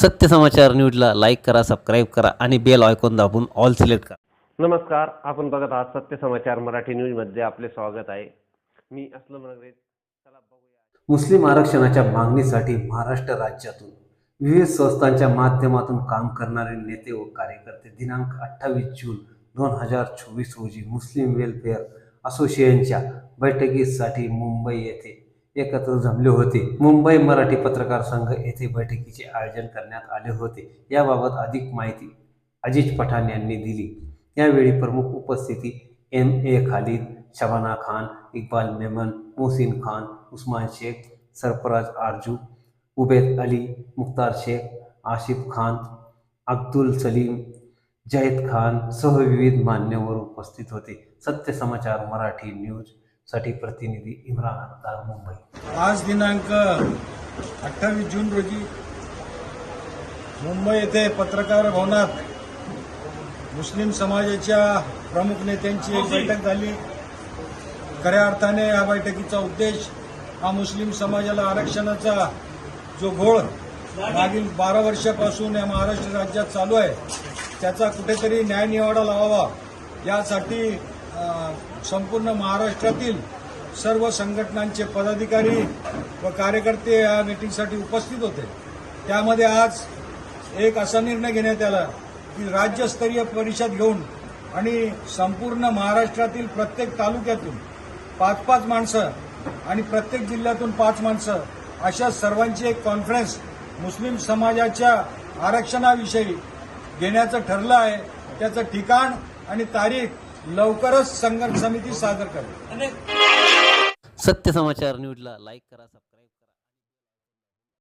सत्य समाचार न्यूजला लाईक करा सबस्क्राईब करा आणि बेल आयकॉन दाबून ऑल सिलेक्ट करा. नमस्कार आपण बघत आहात सत्य समाचार मराठी न्यूजमध्ये आपले स्वागत आहे. मी असलम नगरे चला बघूया. मुस्लिम आरक्षणाच्या मागणीसाठी महाराष्ट्र राज्यातून विविध संस्थांच्या माध्यमातून काम करणारे नेते व कार्यकर्ते दिनांक अठ्ठावीस जून दोन हजार चोवीस रोजी मुस्लिम वेलफेअर असोसिएशनच्या बैठकीसाठी मुंबई येथे एकत्र जमले होते. मुंबई मराठी पत्रकार संघ येथे बैठकीचे आयोजन करण्यात आले होते. याबाबत अधिक माहिती अजिज पठाण यांनी दिली. यावेळी प्रमुख उपस्थिती एम ए खालिद शबाना खान इक्बाल मेमन मोहसिन खान उस्मान शेख सरफराज आरजू उबेद अली मुख्तार शेख आशिफ खान अब्दुल सलीम जहीद खान सह विविध मान्यवर उपस्थित होते. सत्य समाचार मराठी न्यूज साठी प्रतिनिधी इम्रान अख्तार मुंबई. आज दिनांक अठ्ठावीस जून रोजी मुंबई येथे पत्रकार भवनात मुस्लिम समाजाच्या प्रमुख नेत्यांची एक बैठक झाली. खऱ्या अर्थाने या बैठकीचा उद्देश हा मुस्लिम समाजाला आरक्षणाचा जो घोळ मागील बारा वर्षापासून या महाराष्ट्र राज्यात चालू आहे त्याचा कुठेतरी न्यायनिवाडा लावावा यासाठी संपूर्ण महाराष्ट्रातील सर्व संघटनांचे पदाधिकारी व कार्यकर्ते या मीटिंगसाठी उपस्थित होते. त्यामध्ये आज एक असा निर्णय घेण्यात आला की राज्यस्तरीय परिषद घेऊन आणि संपूर्ण महाराष्ट्रातील प्रत्येक तालुक्यातून पाच पाच माणसं आणि प्रत्येक जिल्ह्यातून पाच माणसं अशा सर्वांची एक कॉन्फरन्स मुस्लिम समाजाच्या आरक्षणाविषयी घेण्याचं ठरलं आहे. त्याचं ठिकाण आणि तारीख लवकरच संघर्ष समिती सादर करेल. सत्य समाचार न्यूजला लाईक करा सबस्क्राईब